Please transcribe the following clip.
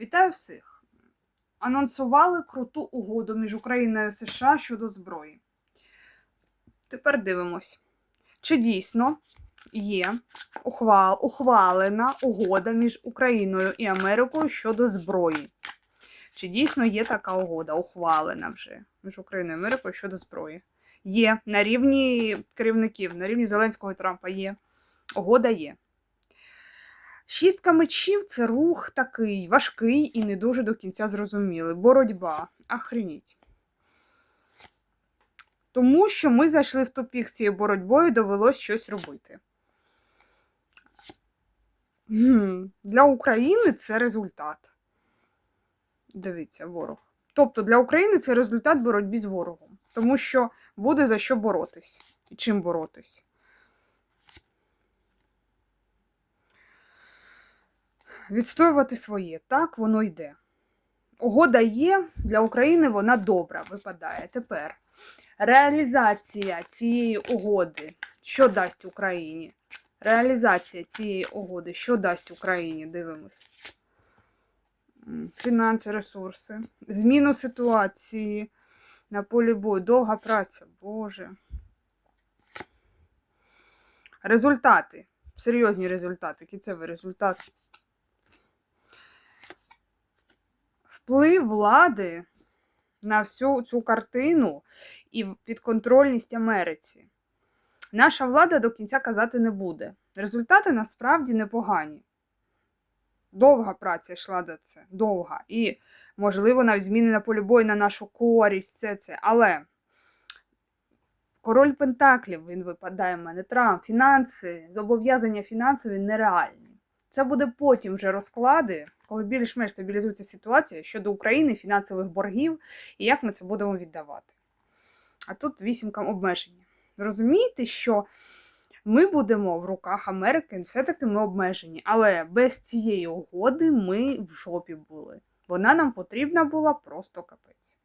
Вітаю всіх! Анонсували круту угоду між Україною і США щодо зброї. Тепер дивимось, чи дійсно є ухвал, ухвалена угода між Україною і Америкою щодо зброї. Чи дійсно є така угода, ухвалена вже між Україною і Америкою щодо зброї? Є на рівні керівників, на рівні Зеленського і Трампа є. Угода є. Шістка мечів це рух такий важкий і не дуже до кінця зрозумілий. Боротьба. Охреніть. Тому що ми зайшли в тупік з цією боротьбою довелось щось робити. Для України це результат. Дивіться, ворог. Тобто для України це результат боротьби з ворогом. Тому що буде за що боротись і чим боротись. Відстоювати своє. Так воно йде. Угода є, для України вона добра випадає. Тепер реалізація цієї угоди, що дасть Україні? Реалізація цієї угоди, що дасть Україні? Дивимось. Фінанси, ресурси, зміну ситуації на полі бою, довга праця, Боже. Результати. Серйозні результати. Кінцевий результат. Вплив влади на всю цю картину і підконтрольність Америці. Наша влада до кінця казати не буде. Результати насправді непогані. Довга праця йшла до це. Довга. І, можливо, навіть зміни на полі бою на нашу користь, все це. Але король Пентаклів він випадає в мене. Трамп, фінанси, зобов'язання фінансові нереальні. Це буде потім вже розклади, коли більш-менш стабілізується ситуація щодо України, фінансових боргів і як ми це будемо віддавати. А тут вісімка обмеження. Розумієте, що ми будемо в руках Америки, все-таки ми обмежені. Але без цієї угоди ми в жопі були. Вона нам потрібна була просто капець.